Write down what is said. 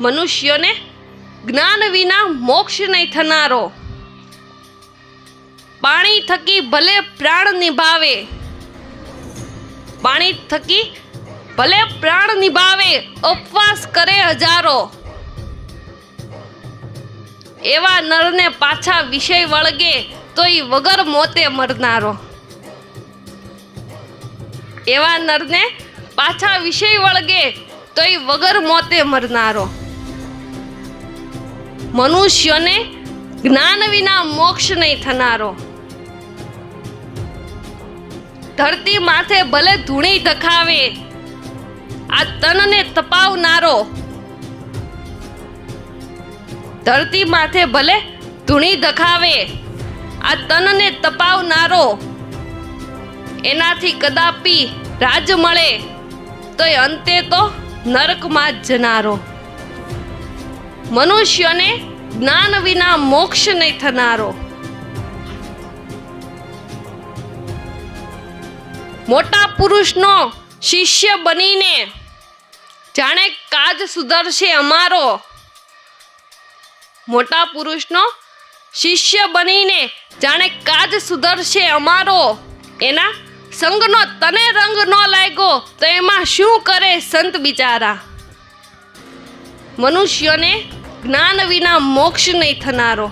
મનુષ્યોને જ્ઞાન વિના મોક્ષ નહીં થનારો. પાણી થકી ભલે પ્રાણ નિભાવે. પાણી થકી ભલે પ્રાણ નિભાવે, ઉપવાસ કરે હજારો. એવા નરને પાછા વિષય વળગે તો ઈ વગર મોતે મરનારો. એવા નરને પાછા વિષય વળગે તો ઈ વગર મોતે મરનારો. મનુષ્યોને જ્ઞાન વિના મોક્ષ નહીં થનારો. ધરતી માથે ભલે ધૂણી દખાવે, આ તનને તપાવનારો. ધરતી માથે ભલે ધૂણી દખાવે, આ તનને તપાવનારો. એનાથી કદાપી રાજ મળે, તોય અંતે તો નરકમાં જ જનારો. મનુષ્યને જ્ઞાન વિના મોક્ષ નહીં થનારો. મોટા પુરુષનો શિષ્ય બનીને જાણે કાજ સુધરશે અમારો. મોટા પુરુષનો શિષ્ય બનીને જાણે કાજ સુધરશે અમારો. એના સંગનો તને રંગ ન લાગ્યો તો એમાં શું કરે સંત બિચારા? મનુષ્યને જ્ઞાન વિના મોક્ષ નહીં થનારો.